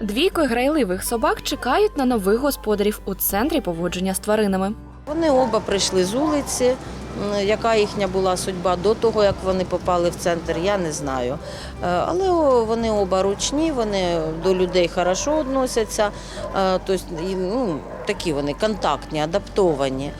Двійко грайливих собак чекають на нових господарів у центрі поводження з тваринами. Вони оба прийшли з вулиці. Яка їхня була судьба до того, як вони попали в центр, я не знаю. Е, Але вони оба ручні, вони до людей хорошо відносяться, тобто, ну, такі вони контактні, адаптовані.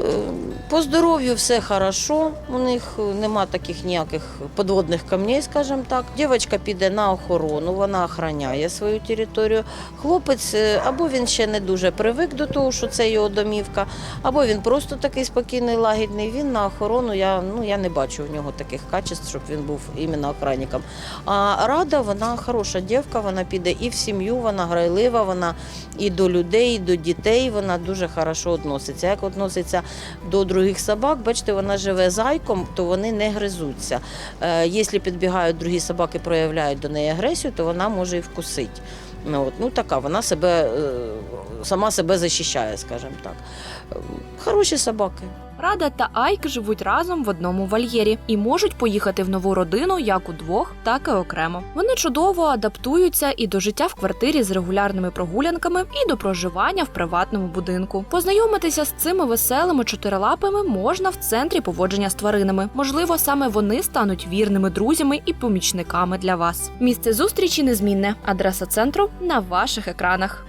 Е, По здоров'ю все хорошо, у них нема таких ніяких подводних камней, скажімо так. Дівчинка піде на охорону, вона охороняє свою територію. Хлопець е, або він ще не дуже привик до того, що це його домівка, або він просто такий спокійний, лагідний. Він на охорону. Я, ну, я не бачу в нього таких качеств, щоб він був іменно охранником. А рада, вона хороша дівка, вона піде і в сім'ю, вона грайлива, вона і до людей, і до дітей. Вона дуже хорошо відноситься. Як відноситься до других собак, бачите, вона живе зайком, то вони не гризуться. Е, Якщо підбігають другі собаки, проявляють до неї агресію, то вона може і вкусити. Ну, от, ну така, вона себе е, сама себе захищає, скажімо так. Е, Хороші собаки. Рада та Айк живуть разом в одному вольєрі і можуть поїхати в нову родину як удвох, так і окремо. Вони чудово адаптуються і до життя в квартирі з регулярними прогулянками, і до проживання в приватному будинку. Познайомитися з цими веселими чотирилапими можна в центрі поводження з тваринами. Можливо, саме вони стануть вірними друзями і помічниками для вас. Місце зустрічі незмінне. Адреса центру на ваших екранах.